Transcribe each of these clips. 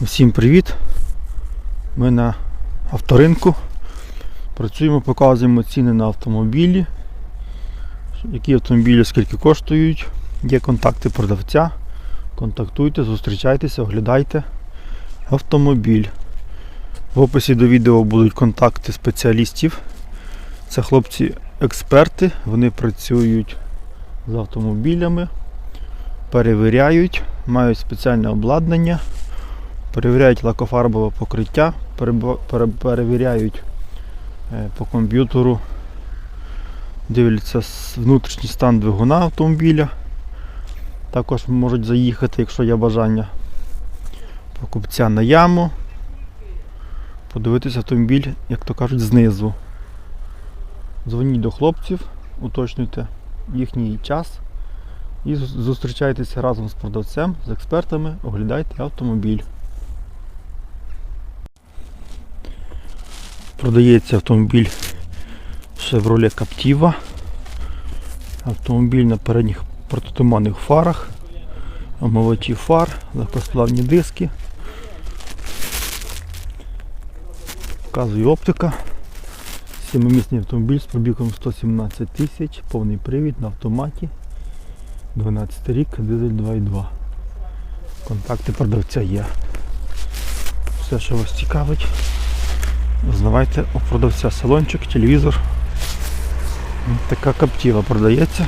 Всім привіт! Ми на авторинку. Працюємо, показуємо ціни на автомобілі. Які автомобілі скільки коштують. Є контакти продавця. Контактуйте, зустрічайтеся, оглядайте автомобіль. В описі до відео будуть контакти спеціалістів. Це хлопці-експерти, вони працюють з автомобілями, перевіряють, мають спеціальне обладнання перевіряють лакофарбове покриття, перевіряють е, по комп'ютеру, дивляться внутрішній стан двигуна автомобіля. Також можуть заїхати, якщо є бажання, покупця на яму, подивитися автомобіль, як то кажуть, знизу. Дзвоніть до хлопців, уточнюйте їхній час і зустрічайтеся разом з продавцем, з експертами, оглядайте автомобіль. Продається автомобіль Chevrolet Captiva. Автомобіль на передніх протитуманних фарах, омивачі фар, легкосплавні диски. Вказує оптика. Сімимісний автомобіль з пробігом 117 тисяч, повний привід на автоматі. 12 рік, дизель 2.2. Контакти продавця є. Все, що вас цікавить. Узнавайте у продавця салончик, телевізор. Така каптіва продається.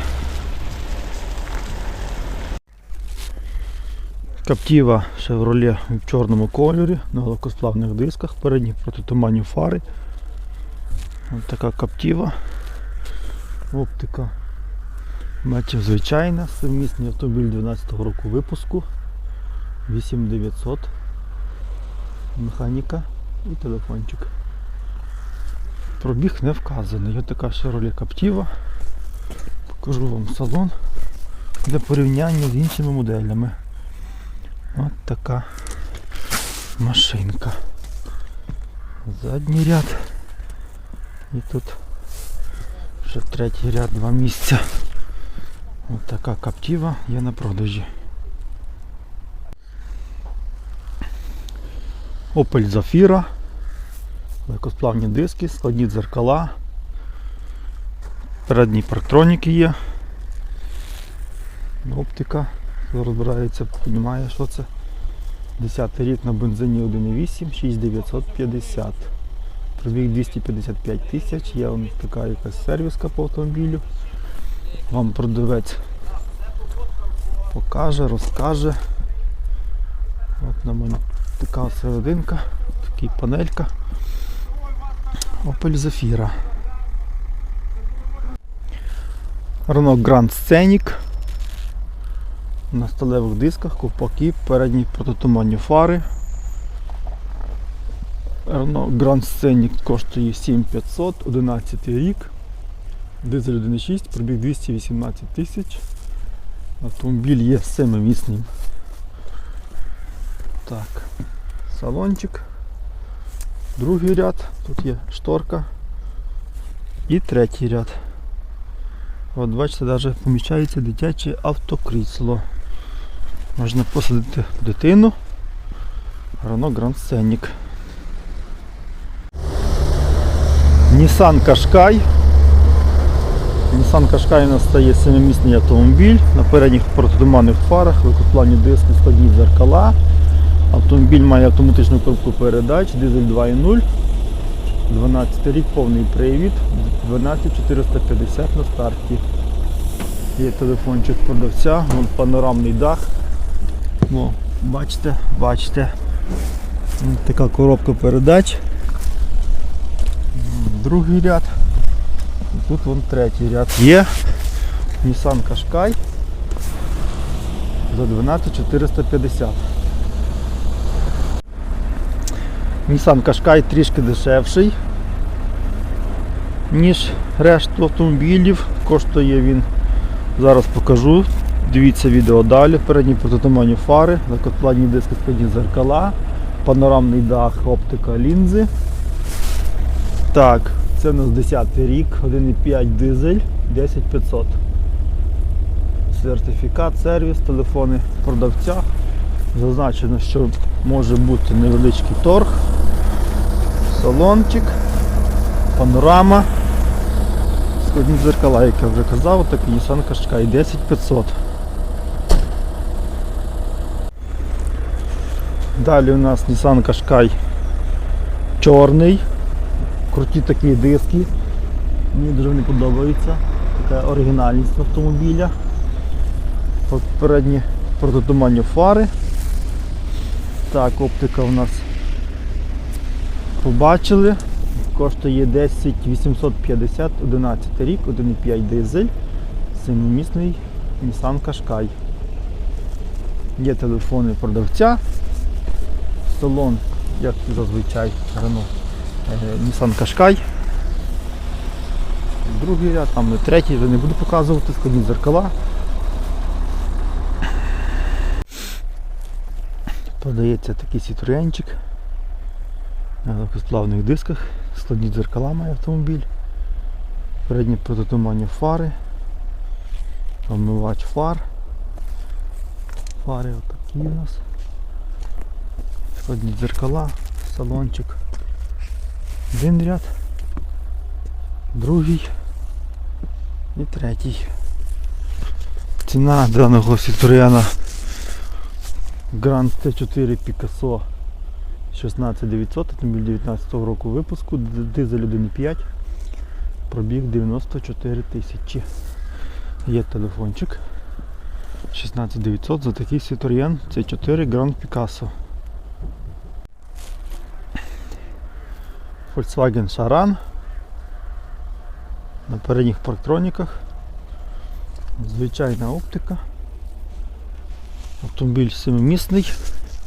Каптіва Chevrolet в чорному кольорі на легкосплавних дисках, передні протитуманні фари. Ось така каптіва. Оптика. Бачив звичайна, сумісний автомобіль 12 го року випуску. 8900. Механіка і телефончик. Пробіг не вказаний. Ось така Chevrolet Captiva. Покажу вам салон для порівняння з іншими моделями. Ось така машинка. Задній ряд. І тут ще третій ряд, два місця. Ось така Captiva є на продажі. Opel Zafira. Легкосплавні диски, складні дзеркала. Передні парктроніки є. Оптика. Розбирається, розуміє, що це. 10 рік на бензині 1.8, 6950. Пробіг 255 тисяч. Є вам така якась сервіска по автомобілю. Вам продавець покаже, розкаже. От на мене така серединка, така панелька. Opel Zafira. Renault Grand Scenic. На сталевих дисках, ковпаки, передні протитуманні фари. Renault Grand Scenic коштує 7500, 11 рік. Дизель 1.6, пробіг 218 тисяч. Автомобіль є семимісним. Так, салончик. Другий ряд, тут є шторка. І третій ряд. От бачите, навіть поміщається дитяче автокрісло. Можна посадити дитину. Renault Grand Scenic. Nissan Qashqai. Nissan Qashqai у нас стає семимісний автомобіль. На передніх протитуманних фарах, викоплані диски, складні дзеркала. Автомобіль має автоматичну коробку передач, дизель 2.0. 12 рік повний привід, 12450 на старті. Є телефончик продавця, вон панорамний дах. О, бачите, бачите. Така коробка передач. Другий ряд. Тут вон третій ряд. Є Nissan Qashqai за 12450. Nissan Qashqai трішки дешевший, ніж решту автомобілів. Коштує він, зараз покажу. Дивіться відео далі. Передні протитуманні фари, легкоскладні диски складні зеркала, панорамний дах, оптика лінзи. Так, це у нас 10 рік, 1,5 дизель, 10500. Сертифікат, сервіс, телефони продавця. Зазначено, що може бути невеличкий торг, салончик, панорама, складні дзеркала, як я вже казав, такий Nissan Qashqai 10500. Далі у нас Nissan Qashqai чорний, круті такі диски. Мені дуже вони подобаються. Така оригінальність автомобіля. Передні протитуманні фари. Так, оптика у нас побачили. Коштує 10 850, 11 рік, 1,5 дизель, семимісний Nissan Qashqai. Є телефони продавця. Салон, як зазвичай, Renault е, Nissan Qashqai. Другий ряд, там третій, вже не буду показувати, складні дзеркала. Продається такий сітруянчик на легкосплавних дисках, складні дзеркала має автомобіль, передні протитуманні фари, омивач фар. Фари отакі у нас. Складні дзеркала, салончик. Один ряд, другий і третій. Ціна даного Сітрояна Grand T4 Picasso 16900, автомобіль 19 року випуску, дизель 1.5, пробіг 94 тисячі. Є телефончик 16900 за такий Citroën C4 Grand Picasso. Volkswagen Charan на передніх парктроніках. Звичайна оптика. Автомобіль семимісний,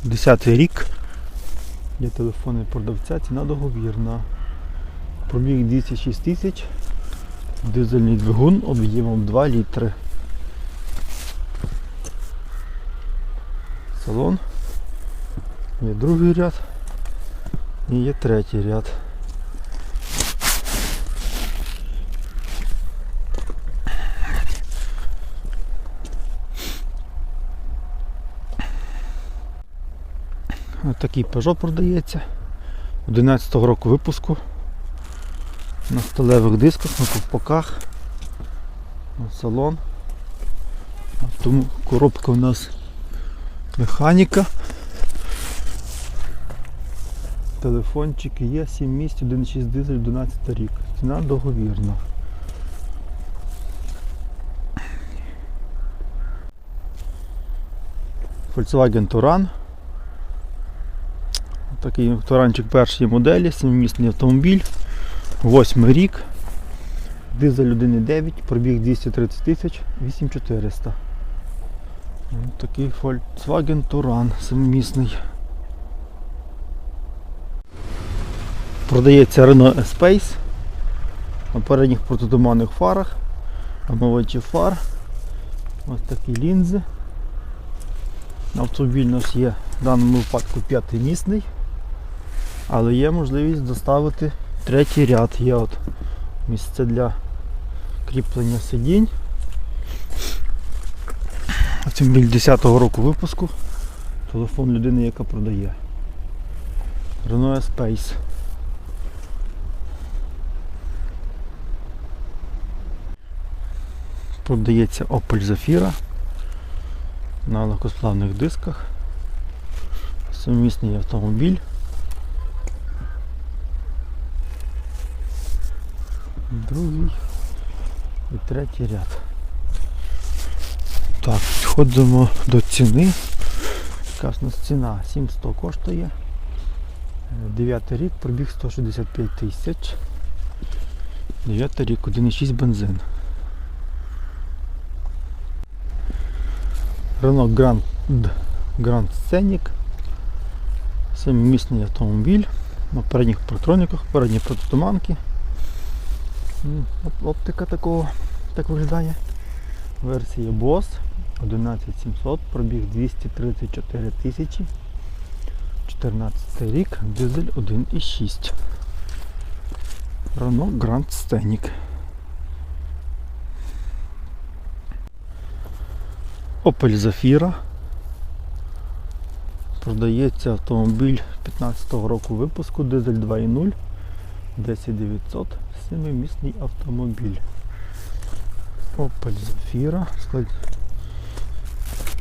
10 рік. Є телефони продавця, ціна договірна. Пробіг 206 тисяч. Дизельний двигун об'ємом 2 літри. Салон. Є другий ряд і є третій ряд. Ось такий Peugeot продається. 11 року випуску. На сталевих дисках, на ковпаках. Салон. Тому коробка у нас механіка. Телефончики є, 7 місць, 1,6 дизель, 12 рік. Ціна договірна. Volkswagen Touran. Такий туранчик першої моделі, семимісний автомобіль, 8 рік, дизель 1,9, пробіг 230 тисяч, 8400. Такий Volkswagen Touran семимісний. Продається Renault Espace на передніх протитуманних фарах, омивачі фар, ось такі лінзи. Автомобіль у нас є в даному випадку п'ятимісний, але є можливість доставити третій ряд. Є от місце для кріплення сидінь. Автомобіль 10-го року випуску. Телефон людини, яка продає. Renault Space. Продається Opel Zafira на легкосплавних дисках. Сумісний автомобіль. Другий і третій ряд. Так, підходимо до ціни. Яка ж нас ціна 700 коштує. 9 рік, пробіг 165 тисяч. 9 рік, 1,6 бензин. Renault Grand, Grand Scenic. Семимісний автомобіль. На передніх протроніках, передні протитуманки. Оптика такого так виглядає. Версія Boss 11700, пробіг 234 тисячі. 14 рік, дизель 1,6. Renault Grand Scenic. Opel Zafira. Продається автомобіль 15-го року випуску, дизель 2.0, 10900, 7-місний автомобіль. Opel Zafira.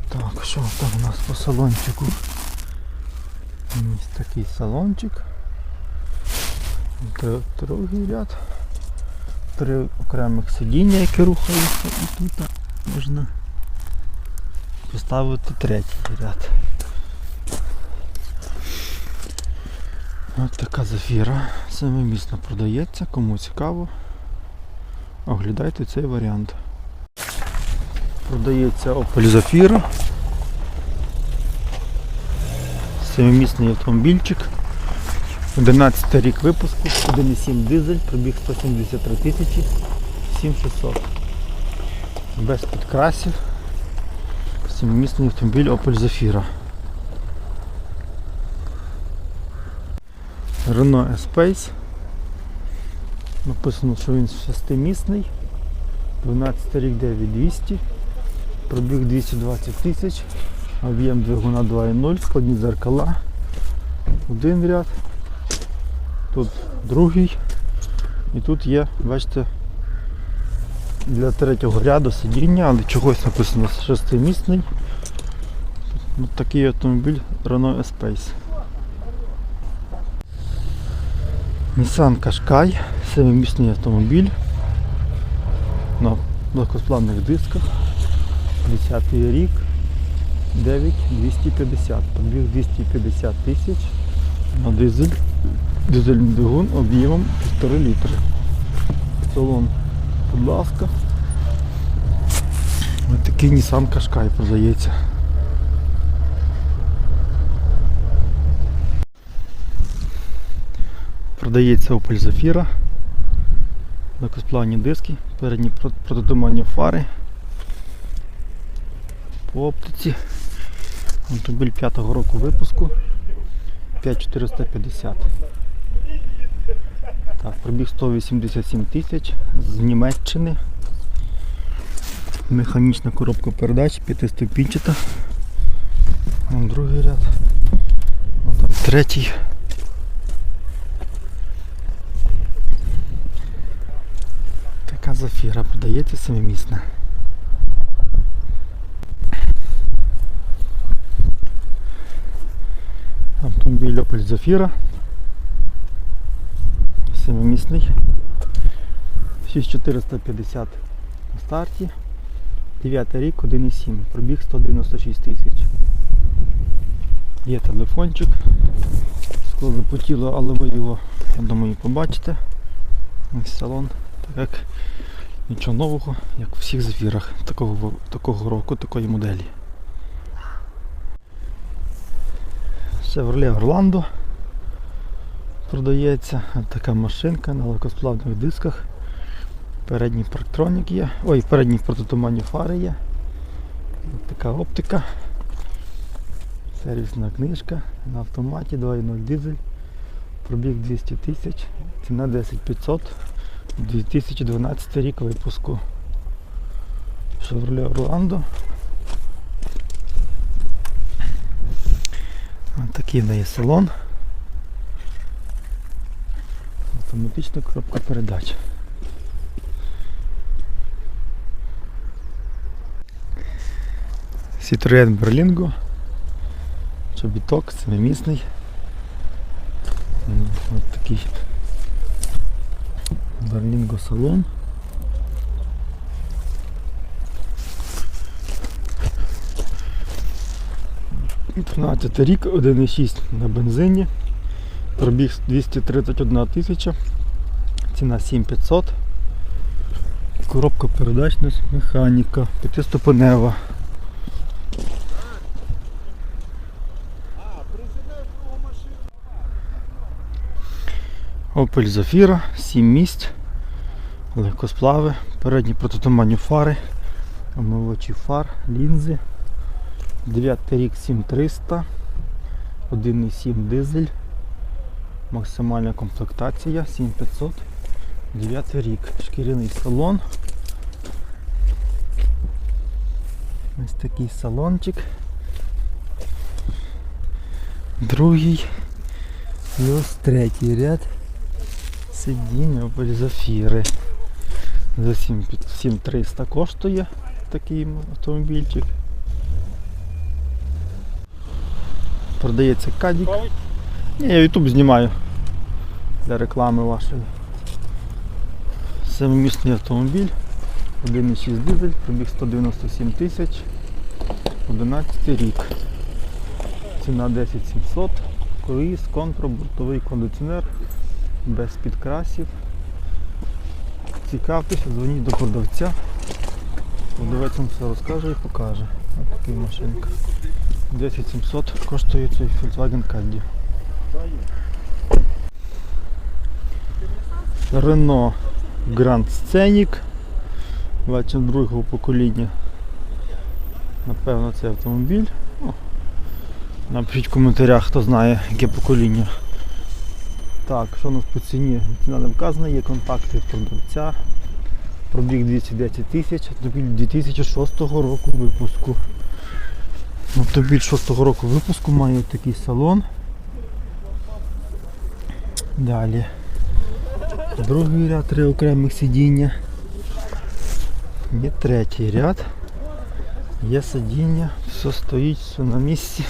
Так, що там у нас по салончику? Ось такий салончик. Другий ряд. Три окремих сидіння, які рухаються, і тут можна поставити третій ряд. Ось така зафіра. Семимісно продається, кому цікаво. Оглядайте цей варіант. Продається Opel Zafira. Семимісний автомобільчик. 11 рік випуску, 1,7 дизель, пробіг 173 тисячі, 7600. Без підкрасів. Семимісний автомобіль Opel Zafira. Renault Espace. Написано, що він шестимісний. 12 рік 9200. Пробіг 220 тисяч. Об'єм двигуна 2.0, складні дзеркала. Один ряд. Тут другий. І тут є, бачите, для третього ряду сидіння, але чогось написано шестимісний. Ось такий автомобіль Renault Espace. Nissan Qashqai, семимісний автомобіль на легкосплавних дисках. 10 рік, 9250, пробіг 250 тисяч на дизель, дизельний двигун об'ємом 1,5 літри. Салон, будь ласка. Ось такий Nissan Qashqai продається. Продається Opel Zafira. Легкосплавні диски, передні про- протитуманні фари. По оптиці. Автомобіль 5-го року випуску. 5450. Так, пробіг 187 тисяч з Німеччини. Механічна коробка передач, п'ятиступінчата. Вон другий ряд. Вон там третій. Така зафіра продається семимісна. Автомобіль Opel Zafira. Семимісний. 6450 на старті. 9 рік, 1,7. Пробіг 196 тисяч. Є телефончик. Скло запотіло, але ви його, я думаю, побачите. Ось салон. Так як нічого нового, як у всіх зафірах такого, такого року, такої моделі. Chevrolet Orlando продається така машинка на легкосплавних дисках. Передній парктронік є. Ой, передні протитуманні фари є. Така оптика. Сервісна книжка на автоматі 2.0 дизель. Пробіг 200 тисяч, ціна 10500. 2012 рік випуску. Chevrolet Orlando. Такий в неї салон. Автоматична коробка передач. Citroen Berlingo. Чобіток, семимісний. Ось такий Berlingo салон. П'ятнадцятий рік, 1,6 на бензині. Пробіг 231 тисяча. Ціна 7500. Коробка передач у нас механіка, п'ятиступенева. Opel Zafira, 7 місць, легкосплави, передні протитуманні фари, омивачі фар, лінзи. 9 рік 7300, 1,7 дизель, максимальна комплектація 7500, 9 рік, шкіряний салон. Ось такий салончик. другий і ось третій ряд сидіння Opel Зафіри. За 7 7300 коштує такий автомобільчик. Продається кадік. Ні, я YouTube знімаю для реклами вашої. Семимісний автомобіль. 1,6 дизель, пробіг 197 тисяч. 11 рік. Ціна 10 700. Круїз, контро, бортовий кондиціонер, без підкрасів. Цікавтеся, дзвоніть до продавця. Продавець вам все розкаже і покаже. Ось така машинка. 10 700 коштує цей Volkswagen Caddy. Renault Grand Scenic. Бачимо другого покоління. Напевно це автомобіль. Ну, Напишіть в коментарях, хто знає, яке покоління. Так, що у нас по ціні? Ціна не вказана, є контакти продавця. Пробіг 210 тисяч, автомобіль 2006 року випуску. Автомобіль 6 року випуску має такий салон. Далі. Другий ряд, три окремих сидіння. Є третій ряд. Є сидіння, все стоїть, все на місці.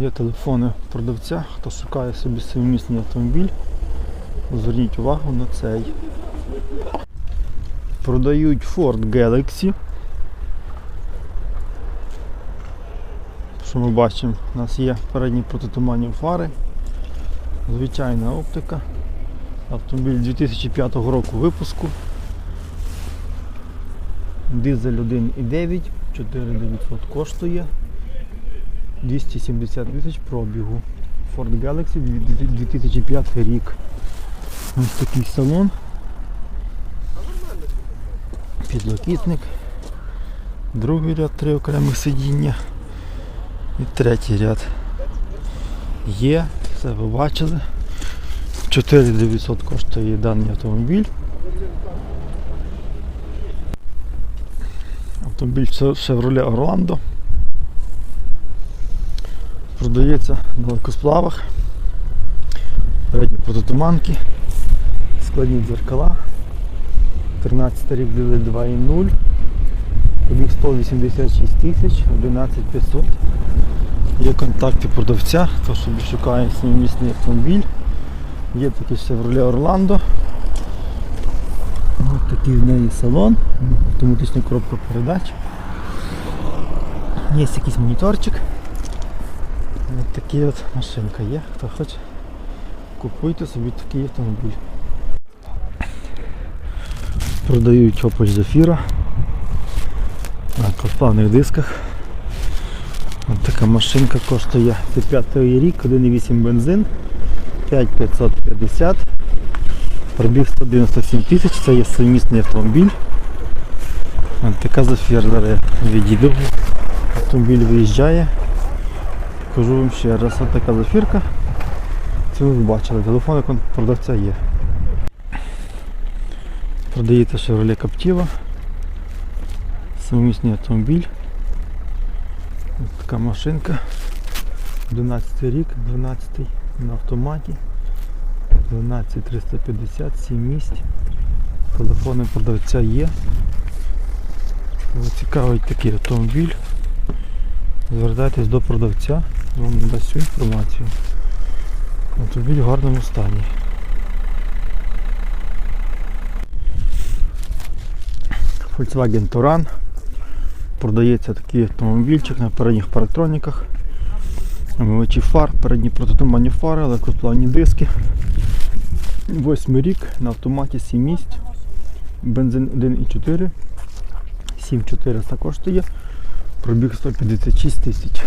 Є телефони продавця, хто шукає собі семимісний автомобіль. Зверніть увагу на цей. Продають Ford Galaxy. Що ми бачимо, у нас є передні протитуманні фари, звичайна оптика. Автомобіль 2005 року випуску. Дизель 1,9, 4900 коштує. 270 тисяч пробігу. Ford Galaxy 2005 рік. Ось такий салон. Підлокітник. Другий ряд, три окремих сидіння. І третій ряд. Є, все ви бачили. 4900 коштує даний автомобіль. Автомобіль Chevrolet Orlando. Продається на легкосплавах. Передні протитуманки, складні дзеркала. 13 рік дизель 2.0. Пробіг 186 тисяч, 11500. Є контакти продавця, хто собі шукає семимісний автомобіль. Є такий Chevrolet Orlando. Ось такий в неї салон, автоматична коробка передач. Є якийсь моніторчик. Ось така от машинка є. Хто хоче, купуйте собі такий автомобіль. Продають Opel Zafira на косплавних дисках. Ось така машинка коштує 5 рік, 1,8 бензин, 5550. Пробіг 197 тисяч, це є сумісний автомобіль. Ось така зафір зараз відійду. Автомобіль виїжджає. Кажу вам ще раз, ось така зафірка. Це ви бачили, телефон продавця є. Продається Chevrolet Captiva. Сумісний автомобіль. Ось така машинка. 11 рік, 12 на автоматі. 12350, 7 місць. Телефони продавця є. Кого Цікавить такий автомобіль. Звертайтесь до продавця, вам дасть всю інформацію. Автомобіль в гарному стані. Volkswagen Touran. Продається такий автомобільчик на передніх парктроніках. Омивачі фар, передні протитуманні фари, легкосплавні диски. Восьмий рік на автоматі 7 місць. Бензин 1,4. 7400 коштує. Пробіг 156 тисяч.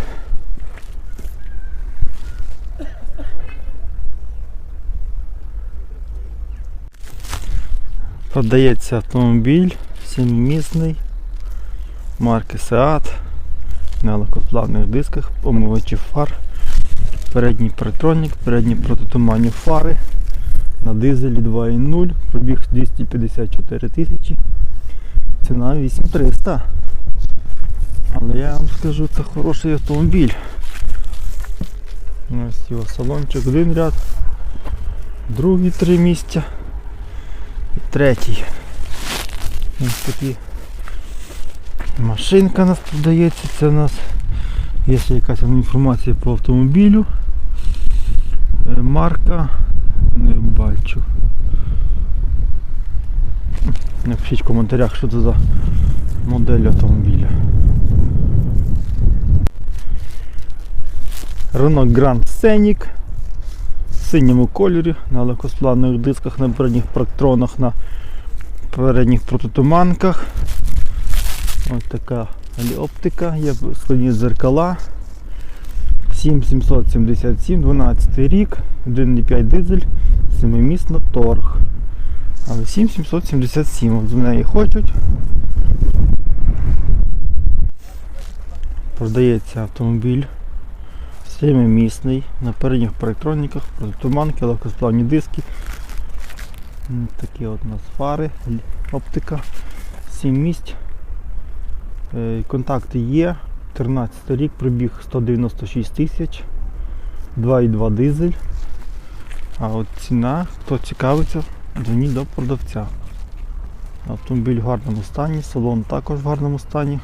Продається автомобіль семимісний марки Seat на легкоплавних дисках, омивачі фар, передній паратронік, передні протитуманні фари на дизелі 2.0, пробіг 254 тисячі, ціна 8300. Але я вам скажу, це хороший автомобіль. Ось його салончик, один ряд, другий три місця третій. Ось такі машинка нас продається. Це у нас є ще якась інформація по автомобілю. Е, Марка не бачу. Напишіть в коментарях, що це за модель автомобіля. Renault Scenic в синьому кольорі на легкосплавних дисках, на передніх проктронах, на передніх прототуманках. Ось така оптика, є складні зеркала. 7777, 12 рік, 1,5 дизель, 7-місна торг. Але 7777, от з неї хочуть. Продається автомобіль. Семимісний, на передніх парктроніках, протитуманки, легкосплавні диски. Такі от у нас фари, оптика, 7 місць. Е, Контакти є. 13 рік, пробіг 196 тисяч, 2,2 дизель. А от ціна, хто цікавиться, дзвоніть до продавця. Автомобіль в гарному стані, салон також в гарному стані.